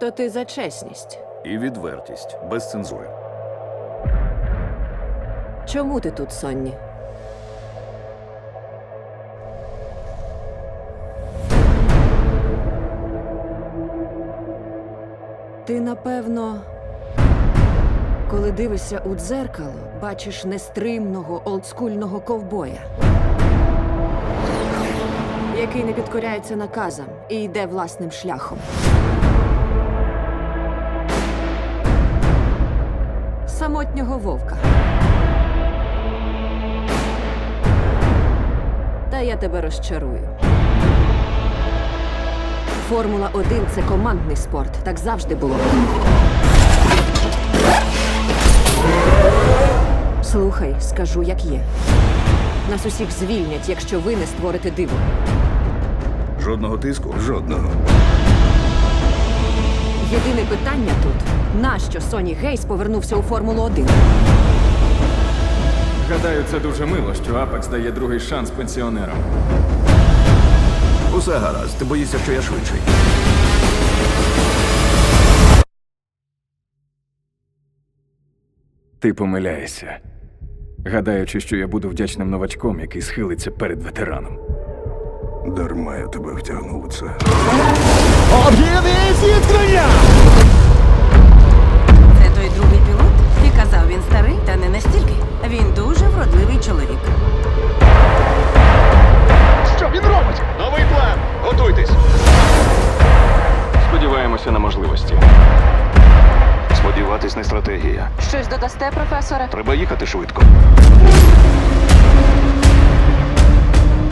Тобто ти за чесність. І відвертість, без цензури. Чому ти тут, Сонні? Ти, напевно, коли дивишся у дзеркало, бачиш нестримного олдскульного ковбоя, який не підкоряється наказам і йде власним шляхом. Самотнього вовка. Та я тебе розчарую. Формула 1 це командний спорт. Так завжди було. Слухай, скажу, як є. Нас усіх звільнять, якщо ви не створите диво. Жодного тиску? Жодного. Єдине питання тут: нащо Соні Гейс повернувся у Формулу 1? Гадаю, це дуже мило, що Апекс дає другий шанс пенсіонерам. Усе гаразд, ти боїшся, що я швидший. Ти помиляєшся, гадаючи, що я буду вдячним новачком, який схилиться перед ветераном. Дарма я тебе втягнув у це. Це той другий пілот? Ти казав, він старий, та не настільки. Він дуже вродливий чоловік. Що він робить? Новий план. Готуйтесь. Сподіваємося на можливості. Сподіватись не стратегія. Щось додасте, професоре? Треба їхати швидко.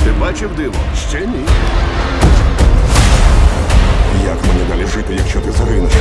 Ти бачив диво? Ще ні. Жити, якщо ти загинеш?